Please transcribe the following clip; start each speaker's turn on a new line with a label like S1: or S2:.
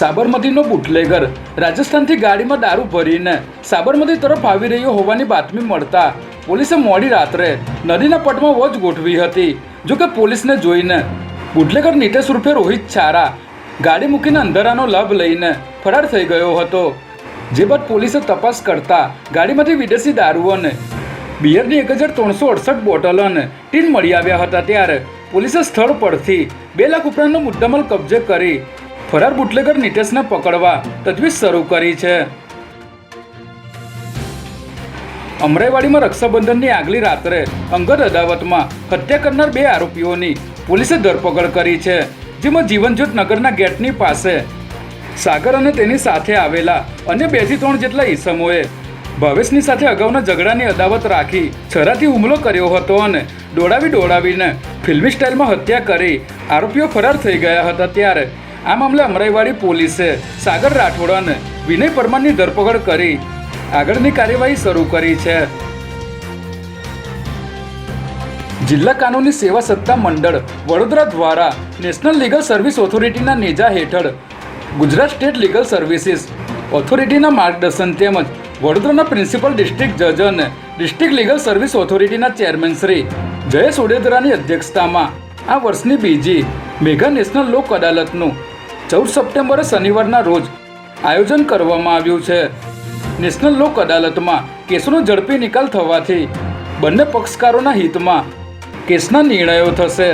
S1: સાબરમતીનો bootlegger. રાજસ્થાનથી ગાડીમાં દારૂ ભરીને સાબરમતી તરફ આવી રહ્યો હોવાની બાતમી મળતા પોલીસે મોડી રાત્રે નદીના પટમાં વોચ ગોઠવી હતી જોકે પોલીસને જોઈને બુટલેગર નીતેશ રૂપે રોહિત છારા ગાડી મૂકીને અંધારાનો લાભ લઈને ફરાર થઈ ગયો હતો. જે બાદ પોલીસે તપાસ કરતા ગાડીમાંથી વિદેશી દારૂ અને બિયરની એક હજાર ત્રણસો અડસઠ બોટલ અને ટીન મળી આવ્યા હતા. ત્યારે પોલીસે સ્થળ પરથી બે લાખ ઉપરાંતનો મુદ્દામાલ કબજે કરી ફરાર બુટલેગર નિતેશને પકડવા તજવીજ શરૂ કરી છે. અમરાઈવાડીમાં રક્ષાબંધનની આગલી રાત્રે અંગત અદાવતમાં હત્યા કરનાર બે આરોપીઓની પોલીસે ધરપકડ કરી છે, જેમાં જીવનજ્યોત નગરના ગેટની પાસે સાગર અને તેની સાથે આવેલા અન્ય બેથી ત્રણ જેટલા ઈસમોએ ભાવેશની સાથે અગાઉના ઝઘડાની અદાવત રાખી છરાથી હુમલો કર્યો હતો અને દોડાવી દોડાવીને ફિલ્મી સ્ટાઇલમાં હત્યા કરી આરોપીઓ ફરાર થઈ ગયા હતા ત્યારે આ મામલે અમરાઈવાડી પોલીસે સાગર રાઠોડ અને વિનય પરમારની ધરપકડ કરી આગળની કાર્યવાહી શરૂ કરી છે. જિલ્લા કાનૂની સેવા સત્તા મંડળ વડોદરા દ્વારા નેશનલ લીગલ સર્વિસ ઓથોરિટીના નેજા હેઠળ ગુજરાત સ્ટેટ લીગલ સર્વિસીસ ઓથોરિટીના માર્ગદર્શન તેમજ વડોદરાના પ્રિન્સિપલ ડિસ્ટ્રિક્ટ જજ અને ડિસ્ટ્રિક્ટ લીગલ સર્વિસ ઓથોરિટીના ચેરમેન શ્રી જયેશ ઓડેદરાની અધ્યક્ષતામાં આ વર્ષની બીજી મેઘા નેશનલ લોક અદાલતનું ચૌદ સપ્ટેમ્બરે શનિવારના રોજ આયોજન કરવામાં આવ્યું છે. નેશનલ લોક અદાલતમાં કેસનો ઝડપી નિકાલ થવાથી બંને પક્ષકારોના હિતમાં કેસના નિર્ણયો થશે.